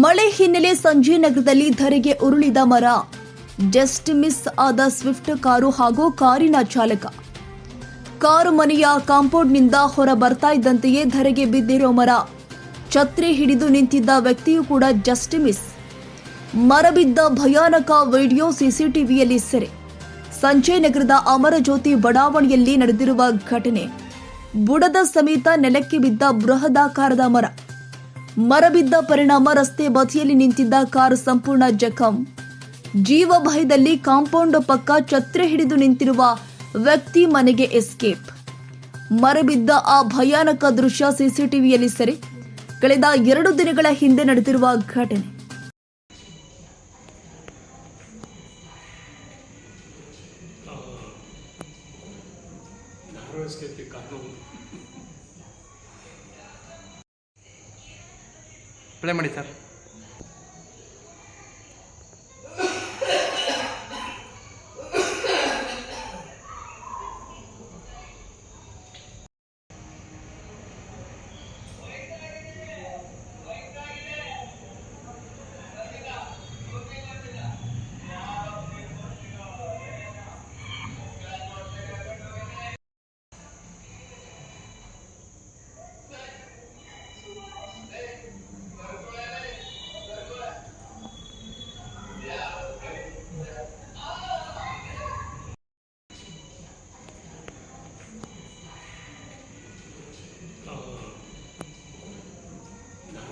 ಮಳೆ ಹಿನ್ನೆಲೆ ಸಂಜೆ ನಗರದಲ್ಲಿ ಧರೆಗೆ ಉರುಳಿದ ಮರ. ಜಸ್ಟ್ ಮಿಸ್ ಆದ ಸ್ವಿಫ್ಟ್ ಕಾರು ಹಾಗೂ ಕಾರಿನ ಚಾಲಕ. ಕಾರು ಮನೆಯ ಕಾಂಪೌಂಡ್ನಿಂದ ಹೊರ ಬರ್ತಾ ಇದ್ದಂತೆಯೇ ಧರೆಗೆ ಬಿದ್ದಿರೋ ಮರ. ಛತ್ರಿ ಹಿಡಿದು ನಿಂತಿದ್ದ ವ್ಯಕ್ತಿಯೂ ಕೂಡ ಜಸ್ಟ್ ಮಿಸ್ ಮರ ಬಿದ್ದ ಭಯಾನಕ ವಿಡಿಯೋ ಸಿಸಿಟಿವಿಯಲ್ಲಿ ಸೆರೆ. ಸಂಜಯ್ ನಗರದ ಅಮರಜ್ಯೋತಿ ಬಡಾವಣೆಯಲ್ಲಿ ನಡೆದಿರುವ ಘಟನೆ. ಬುಡದ ಸಮೇತ ನೆಲಕ್ಕೆ ಬಿದ್ದ ಬೃಹದಾಕಾರದ ಮರ. ಮರ ಬಿದ್ದ ಪರಿಣಾಮ ರಸ್ತೆ ಬದಿಯಲ್ಲಿ ನಿಂತಿದ್ದ ಕಾರು ಸಂಪೂರ್ಣ ಜಖಂ. ಜೀವ ಭಯದಲ್ಲಿ ಕಾಂಪೌಂಡ್ ಪಕ್ಕ ಛತ್ರೆ ಹಿಡಿದು ನಿಂತಿರುವ ವ್ಯಕ್ತಿ ಮನೆಗೆ ಎಸ್ಕೇಪ್. ಮರಬಿದ್ದ ಆ ಭಯಾನಕ ದೃಶ್ಯ ಸಿಸಿಟಿವಿಯಲ್ಲಿ ಸೆರೆ. ಕಳೆದ ಎರಡು ದಿನಗಳ ಹಿಂದೆ ನಡೆದಿರುವ ಘಟನೆ. Play Marizar. के